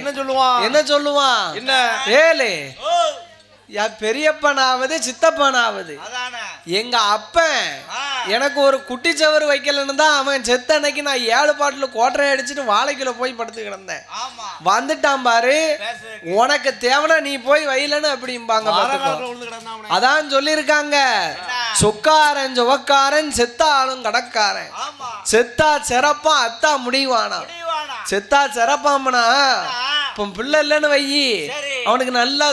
என்ன சொல்லுவான்? என்ன சொல்லுவான்? என்ன? ஏழு பெரியப்பனாவது சித்தப்பனாவது. எங்க அப்பன் எனக்கு ஒரு குட்டி சவறு வைக்கலன்னு தான் அவன் செத்த அன்னைக்கு நான் ஏழு பாட்டுல கோட்டரை அடிச்சுட்டு வாழைக்குள்ள போய் படுத்து கிடந்தேன். வந்துட்டான் பாரு. உனக்கு தேவனா நீ போய் வைலன்னு அப்படிம்பாங்க. அதான் சொல்லியிருக்காங்க. சொக்காரன் சுவக்காரன் செத்தாலும் கடக்காரன். ஆமா. செத்தா சிறப்பா அத்தா முடிவானா செத்தா சிறப்பாமனா? இப்போ பிள்ளை இல்லைன்னு வையி. அவனுக்கு நல்லா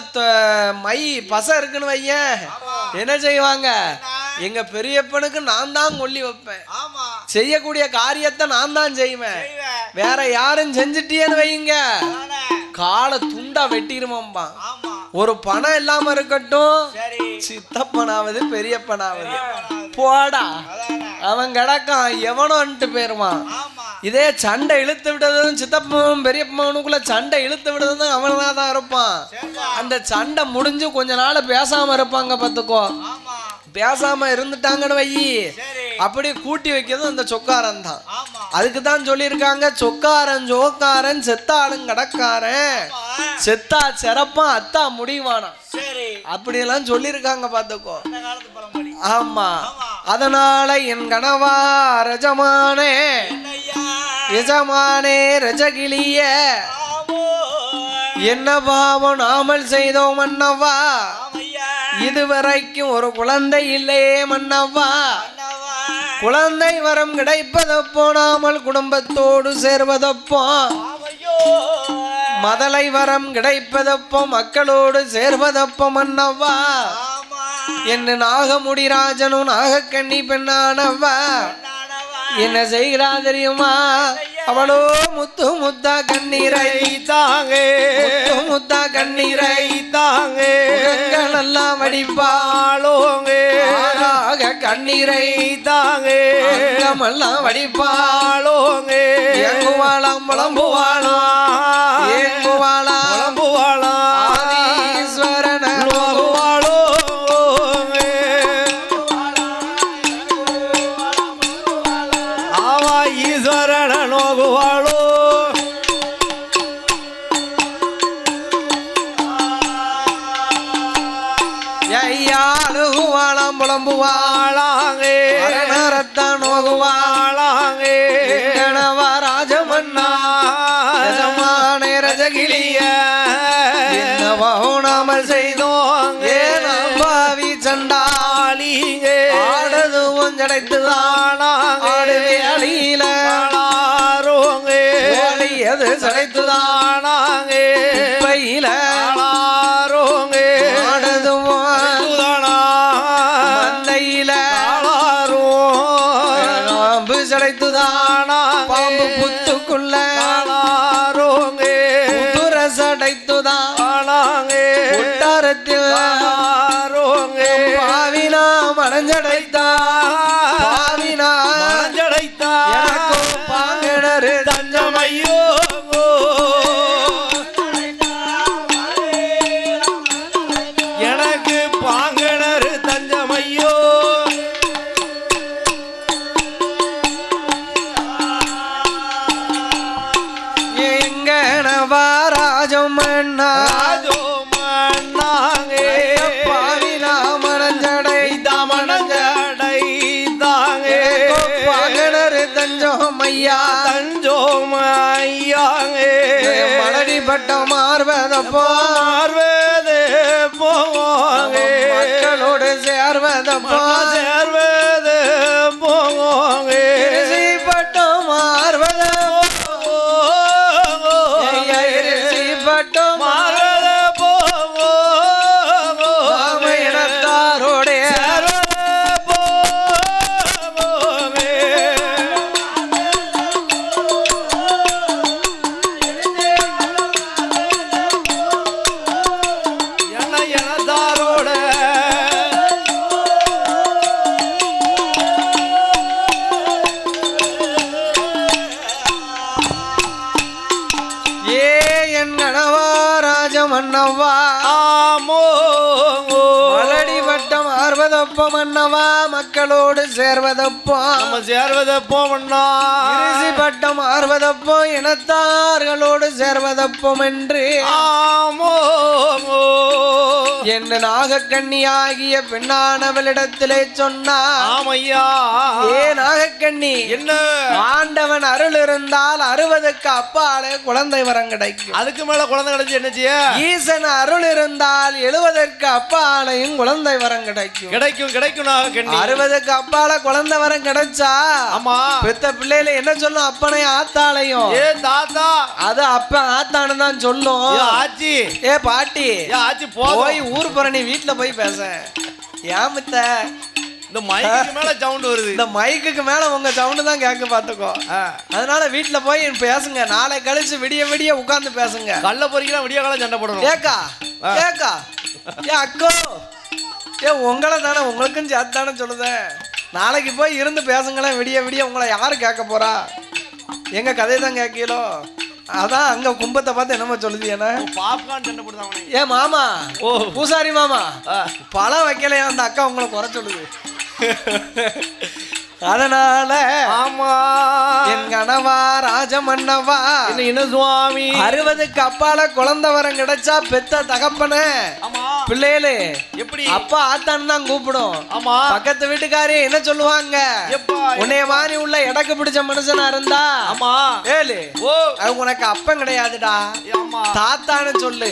மை பசை இருக்குன்னு வையேன் என்ன செய்வாங்க? எங்க பெரியப்பனுக்கு நான் தான் கொல்லி வைப்பேன். செய்யக்கூடிய காரியத்தை நான் தான் செய்வேன். வேற யாரும் செஞ்சிட்டியேன்னு வையுங்க. காலை துண்டா வெட்டிருமாம்பான் ஆமா. ஒரு பணம் இல்லாம இருக்கட்டும். சித்தப்பனாவது பெரியப்பனாவது. போடா. அவன் கிடக்கான். எவனோன்ட்டு போயிருவான். இதே சண்டை இழுத்து விடுறதும் சித்தப்பனும் பெரியப்பனுக்குள்ள சண்டை இழுத்து விடுறதும் அவனா தான் இருப்பான். அந்த சண்டை முடிஞ்சு கொஞ்ச நாள் பேசாம இருப்பாங்க பார்த்துக்கோ. பேசாம இருந்துட்டாங்கன்னு வையி அப்படி கூட்டி வைக்கிறது அந்த சொக்காரன் தான் அதுக்கு தான் சொல்லியிருக்காங்க சொக்காரன் ஜோக்காரன் செத்தாளும் கடக்காரன். செத்தா சிறப்பான் அத்தா முடிவானா அப்படியெல்லாம் சொல்லியிருக்காங்க பார்த்துக்கோ. ஆமா. அதனால என் கணவா ரஜமானே எஜமானே ரஜகிளிய என்ன பாவம் நாமல் செய்தோம் மன்னவா இதுவரைக்கும் ஒரு குழந்தை இல்லையே மன்னவா குழந்தை வரம் கிடைப்பதப்போ நாமல் குடும்பத்தோடு சேர்வதப்போ. மதலை வரம் கிடைப்பதப்போ மக்களோடு சேர்வதப்போ மன்னவா என்ன நாகமுடி ராஜனும் நாகக்கண்ணி பெண்ணானவா? என்ன செய்கிறா தெரியுமா? அவளோ முத்து முத்தா கண்ணீரை தாங்க. முத்தா கண்ணீரை தாங்க. எல்லாம் வடிப்பா கண்ணீரை தாங்க. அங்கமெல்லாம் வடிப்பாளோங்க. ஆளோங்க புலம்புவாளா புலம்புவாளாம் ரஜகிளிய என்னவோ நாமல் செய்தோம். பாவி சண்டாளிங்க ஆடது ஒஞ்சடைத்துதான் ஆடுவே அழியில அழியது சடைத்துதான்? பையில ஆடது மந்தையில பாம்பு சடைத்துதான் தஞ்சோம் ஐயா தஞ்சோம் ஐயாங்கே மலடி பட்டம் மாறுவதப்போ ராஜமன்னவா மலடி வட்டம் ஆர்வ சேர்வதப்போ மன்னவா? மக்களோடு சேர்வதப்போ நம்ம சேர்வத போவண்ணா இறுதி பட்டம் ஆறுவதப்போ இனத்தார்களோடு சேர்வதப்போம் என்று. ஆமோ என்ன நாகக்கண்ணியாகிய பெண்ணானவளிடத்திலே சொன்னா ஆமையா. ஏ நாகக்கண்ணி என்ன? ஆண்டவன் அருள் இருந்தால் அறுபதுக்கு அப்பாலே குழந்தை வரம் கிடைக்கும். அதுக்கு மேல குழந்தை கிடைச்சு என்ன செய்ய? ஈசன் அருள் இருந்தால் எழுவதற்கு அப்பாலையும் குழந்தை வரம் கிடைக்கும். கிடைக்கும் கிடைக்கும் நாக கண்ணி அறுபதுக்கு அப்பால குழந்தை வரம் கிடைச்சா ஆமா. பெத்த பிள்ளையில என்ன சொல்லும்? அப்பனையும் ஆத்தாளையும். ஏ தாத்தா. அது அப்ப ஆத்தானு தான் சொல்லும். ஆச்சி. ஏ பாட்டி ஆச்சி போய் ஊர் புறணி வீட்டுல போய் பேச. ஏமித்த இந்த மைக்கு மேல சவுண்ட் வருது. இந்த மைக்குக்கு மேல உங்க சவுண்டு தான் கேட்க பாத்துக்கோ. அதனால வீட்டுல போய் பேசுங்க. நாளை கழிச்சு விடிய விடிய உட்கார்ந்து பேசுங்க. கள்ள பொறிக்கலாம் விடிய காலம் சண்டை போடணும். ஏக்கா ஏக்கா. ஏ அக்கோ. ஏ உங்களை தானே உங்களுக்கும் சேர்த்து தானே சொல்லுதேன் நாளைக்கு போய் இருந்து பேசுங்களேன் விடிய விடிய உங்களை யாரு கேட்க போறா? எங்க கதை தான் கேட்கலோ அதான் அங்க கும்பத்தை பார்த்து என்னமோ சொல்லுது என்ன? பாப்கார்ன் சண்டை போடுதான் ஏ மாமா ஓ. பூசாரி மாமா. பழம் வைக்கலையா? அந்த அக்கா உங்களை குறை சொல்லுது. அதனால ஆமா. என் கணவா ராஜமன்னவா என்ன சுவாமி? அறுபதுக்கு அப்பால குழந்தை வரம் கிடைச்சா பெத்த தகப்பனே. பிள்ளைகளு எப்படி? அப்பா ஆத்தான்னு தான் கூப்பிடும். ஆமா. பக்கத்து வீட்டுக்காரி என்ன சொல்லுவாங்க? உன்னைய மாதிரி உள்ள எடக்கு பிடிச்ச மனுஷனா இருந்தா? ஆமா. ஏழு ஓ. உனக்கு அப்பன் கிடையாதுடா. தாத்தான்னு சொல்லு.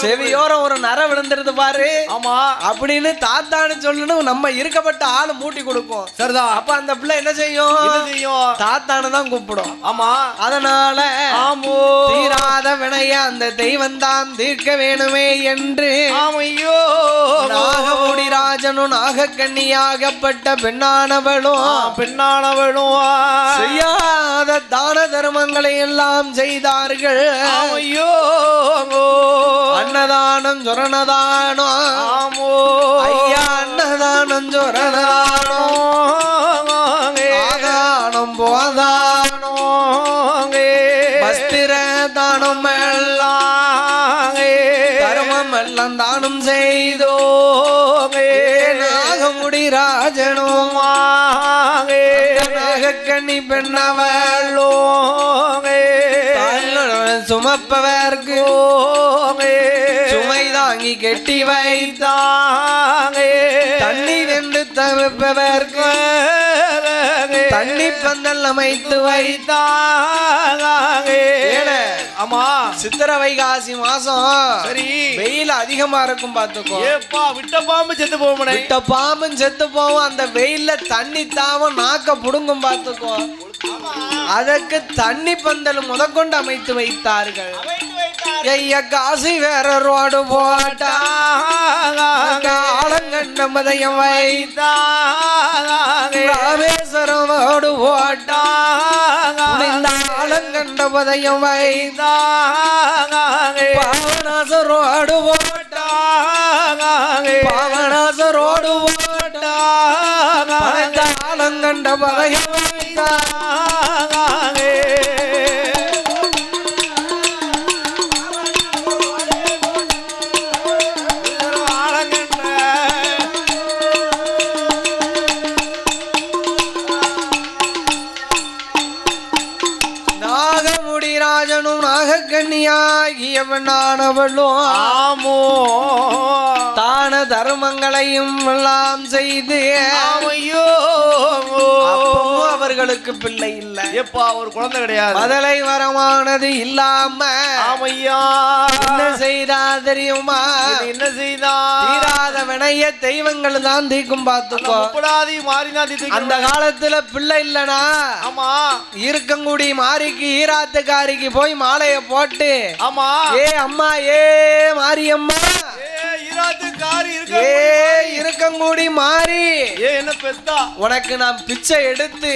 செவியோரம் ஒரு நர விழுந்துருது பாரு. ஆமா. அப்படின்னு தாத்தான்னு சொல்லணும் நம்ம இருக்கப்பட்ட ஆளு மூட்டி கொடுக்கும் சரிதான். அப்ப அந்த பிள்ளை என்ன செய்யும்? செய்யும்? தாத்தான்னு தான் கூப்பிடும். ஆமா. அதனால ஆமோ. தீராத வினைய அந்த தெய்வம் தான் தீர்க்க வேணுமே என்று ஆமையோ. நாகமுடி ராஜனும் நாகக்கண்ணியாகப்பட்ட பெண்ணானவளும் பெண்ணானவளும் செய்யாத தான தர்மங்களை எல்லாம் செய்தார்கள். ஆமையோ. அன்னதானம் சொரணதானம். ஆமோ. ஐயா அன்னதானம் சொரணதானம். தர்மம் எல்லாம் தானம் செய்தோ நாகமுடி ராஜனும் நாகக்கண்ணி பெண்ணவள் தாயுடன் சுமப்பவர்க்கு சுமை தாங்கி கெட்டி வைத்தாங்க. தண்ணி வென்று தவிப்பவர்க்கு தண்ணி பந்தல் அமைத்து வைத்தாங்க. ஆமா சித்திர வைகாசி மாசம். சரி. வெயில் அதிகமா இருக்கும் பாத்துக்கோ ஏப்பா விட்ட பாம்பு செத்து போமனே விட்ட பாம்பும் செத்து போவோம் அந்த வெயில்ல தண்ணி தாவும் நாக்க புடுங்கும் பார்த்துக்கோ. அதற்கு தண்ணி பந்தல் முதற்கொண்டு அமைத்து வைத்தார்கள். ஐய காசி வேற ரோடு போட்டா. ஆலங்கண்ட மதயம் வைத்தா. ராமேஸ்வரம் ரோடு போட்டா. ஆலங்கண்ட மதயம் வைத்தா பாவனாச ரோடு போட்டா பாவனாச ரோடு போட்டா ஆலங்கண்ட மதயம் வைத்தா பெண்ணானவளும் ஆமோ. தான தர்மங்களையும் எல்லாம் செய்து. அப்பவும் அவர்களுக்கு பிள்ளை இல்லை. ஏப்பா ஒரு குழந்தை கிடையாது. மதலை வரமானது இல்லாம ஆமையா. என்ன செய்தா தெரியுமா? என்ன செய்தான் தீராத வினைய தெய்வங்கள் தான் தீக்கும் பார்த்துக்கோ. அந்த காலத்துல பிள்ளை இல்லனா ஆமா. இருக்கங்குடி மாரிக்கு ஈராத்துக்காரிக்கு போய் மாலைய போட்டு ஆமா. ஏ அம்மா ஏ மாரியம்மா ஏ இராத்து காரி இருக்க ஏ இருக்கங்குடி மாறி. என்ன பெத்தா? உனக்கு நான் பிச்சை எடுத்து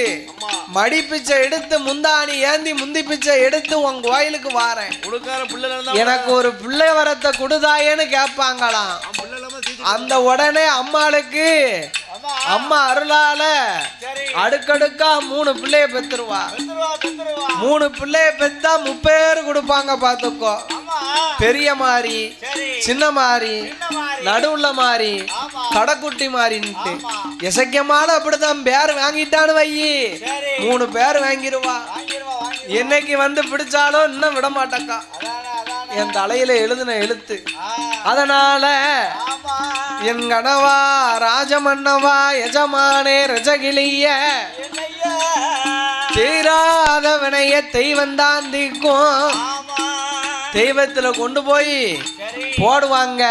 மடி பிச்சை எடுத்து முந்தாணி ஏந்தி முந்தி பிச்சை எடுத்து உன் கோயிலுக்கு வாரேன். எனக்கு ஒரு பிள்ளை வரத்தை கொடுதாயேன்னு கேட்பாங்களாம் அந்த உடனே அம்மாளுக்கு அம்மா. அருளால அடுக்கடுக்கா மூணு பிள்ளைய பெத்துருவா. மூணு பிள்ளைய பெத்தா முப்பேர் கொடுப்பாங்க பாத்துக்கோ பெரிய மாறி சின்ன மாறி நடுவுள்ள மாறி கடைக்குட்டி மாறின்ட்டு. ஆமா. இசைக்கமான அப்படிதான் பேர் வாங்கிட்டான்னு வையி மூணு பேர் வாங்கிருவா. வாங்கிருவா வாங்கி என்னைக்கு வந்து பிடிச்சாலும் இன்னும் விட மாட்டக்கா. என் தலையில எழுதின எழுத்து. அதனால என் கணவா ராஜமன்னவா எஜமானே ரஜகிளிய தீராத வினைய தெய்வம் தான் தீக்கும் ஆமா தெய்வத்துல கொண்டு போய் போடுவாங்க.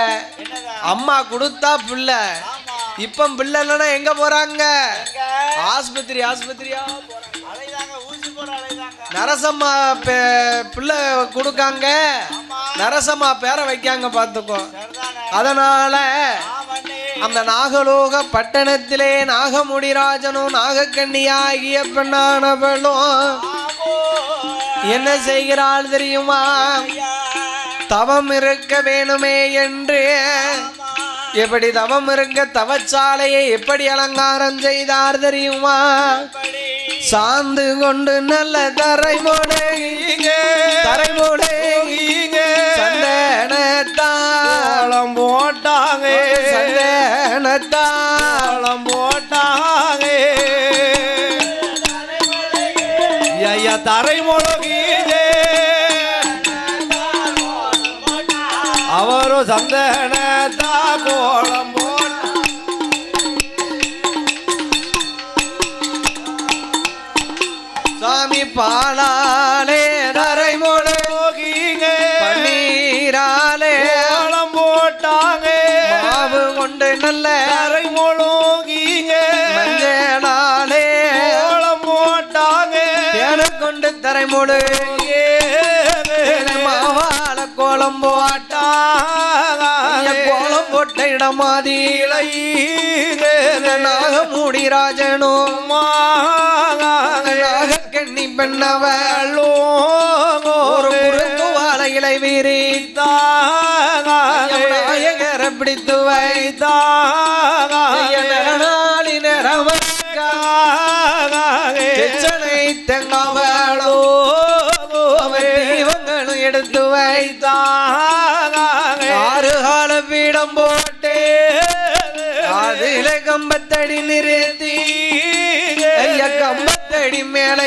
அம்மா கொடுத்தா பிள்ளை. இப்ப பிள்ளை இல்லைன்னா எங்க போறாங்க? எங்க? ஆஸ்பத்திரி ஆஸ்பத்திரியா? நரசம்மா பிள்ளை கொடுக்காங்க. நரசம்மா பேரை வைக்காங்க பார்த்துக்கோ. அதனால அந்த நாகலோக பட்டணத்திலே நாகமுடிராஜனும் நாகக்கண்ணியாகிய பெண்ணானவளும் என்ன செய்கிறாள் தெரியுமா? தவம் இருக்க வேணுமே என்று. எப்படி தவம் இருக்க தவச்சாலையை எப்படி அலங்காரம் செய்தார் தெரியுமா? சாந்து கொண்டு நல்ல தரைமுடைங்க தரைமுடைங்க சந்தனத்தாளம் போட்டாங்க. சந்தனத்தாளம் போட்டாங்க. ஐயா தரை முழகியே அவரும் சந்தன கோலம் போட்ட சாமி பாலாலே தரைமுடை போகிங்க. பன்னீராலே கோலம் போட்டாங்க. மாவு கொண்டு நல்ல தரை முழகிங்க மஞ்சளாலே கோலம் போட்டாங்க. தேன கொண்டு தரைமுடு மாவால கோலம் போட்டா கோலம் போட்ட இடமாதி நாகமூடி ராஜனும் நாகக்கண்ணி பெண்ணவள். ஒரு குறுந்து வாழை இலை வீரி நாயகரை பிடித்து வைத்தா நாளி நிறவனை தீவங்களும் எடுத்து வைத்தா ஆறு கால பீடம் போட்டே. அதில கம்பத்தடி நிறுத்தி. ஐயா கம்பத்தடி மேலே